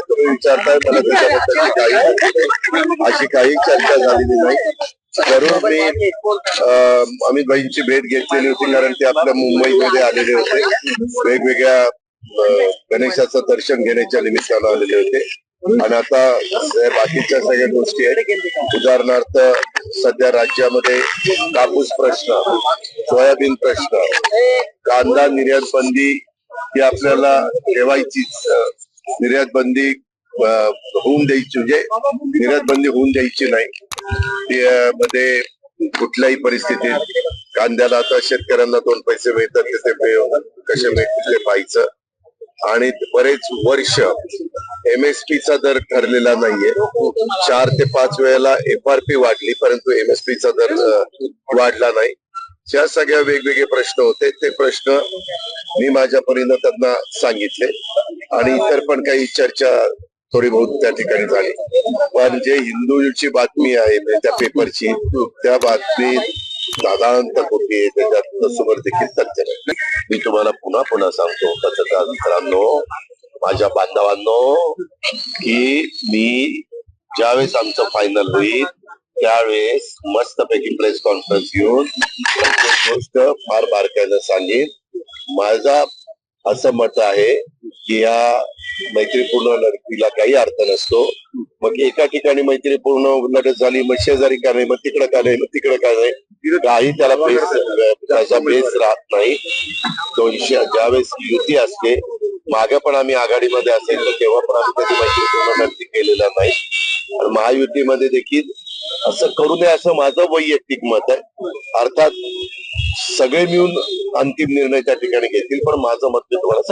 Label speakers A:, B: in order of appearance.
A: तुम्ही विचारताय मला त्याच्याबद्दल काही अशी काही चर्चा झालेली नाही. जरूर मी अमित भाईंची भेट घेतलेली होती कारण ते आपल्या मुंबईमध्ये आलेले होते वेगवेगळ्या गणेशाचं दर्शन घेण्याच्या निमित्तानं आलेले होते. आणि आता बाकीच्या सगळ्या गोष्टी आहेत. उदाहरणार्थ सध्या राज्यामध्ये कापूस प्रश्न सोयाबीन प्रश्न कांदा निर्यात बंदी ही आपल्याला ठेवायचीच निर्यात बंदी होऊन द्यायची म्हणजे निर्यात बंदी होऊन द्यायची नाही. मध्ये कुठल्याही परिस्थितीत कांद्याला आता शेतकऱ्यांना दोन पैसे मिळतात ते कसे मिळतील ते पाहायचं. आणि बरेच वर्ष एमएसपी चा दर ठरलेला नाहीये. चार ते पाच वेळेला एफ आर पी वाढली परंतु एमएसपी चा दर वाढला नाही. ज्या सगळ्या वेगवेगळे प्रश्न होते ते प्रश्न मी माझ्या परीनं त्यांना सांगितले. आणि इतर पण काही चर्चा थोडी बहुत त्या ठिकाणी झाली. पण जे हिंदूची बातमी आहे म्हणजे त्या पेपरची त्या बातमीत साधारणत होती त्याच्यात समोर देखील तथ्य नाही. मी तुम्हाला पुन्हा पुन्हा सांगतो पत्रकार मित्रांनो माझ्या बांधवांनो की मी ज्यावेळेस आमचं फायनल होईल त्यावेळेस मस्तपैकी प्रेस कॉन्फरन्स घेऊन प्रत्येक गोष्ट फार बारकाईनं सांगेन. माझा असं मत आहे की या मैत्रीपूर्ण लढतीला काही अर्थ नसतो. मग एका ठिकाणी मैत्रीपूर्ण लढत झाली मग शेजारी का नाही मग तिकडं का नाही मग तिकडं का नाही काही त्याला बेस त्याचा बेस राहत नाही. दोनशे ज्यावेळेस युती असते मागे पण आम्ही आघाडीमध्ये असेल तर तेव्हा पण आम्ही कधी मैत्रीपूर्ण लढती केलेला नाही. आणि महायुतीमध्ये देखील असं करू नये असं माझं वैयक्तिक मत आहे. अर्थात सगळे मिळून अंतिम निर्णय त्या ठिकाणी घेतील पण माझं मत मी तुम्हाला सांगितलं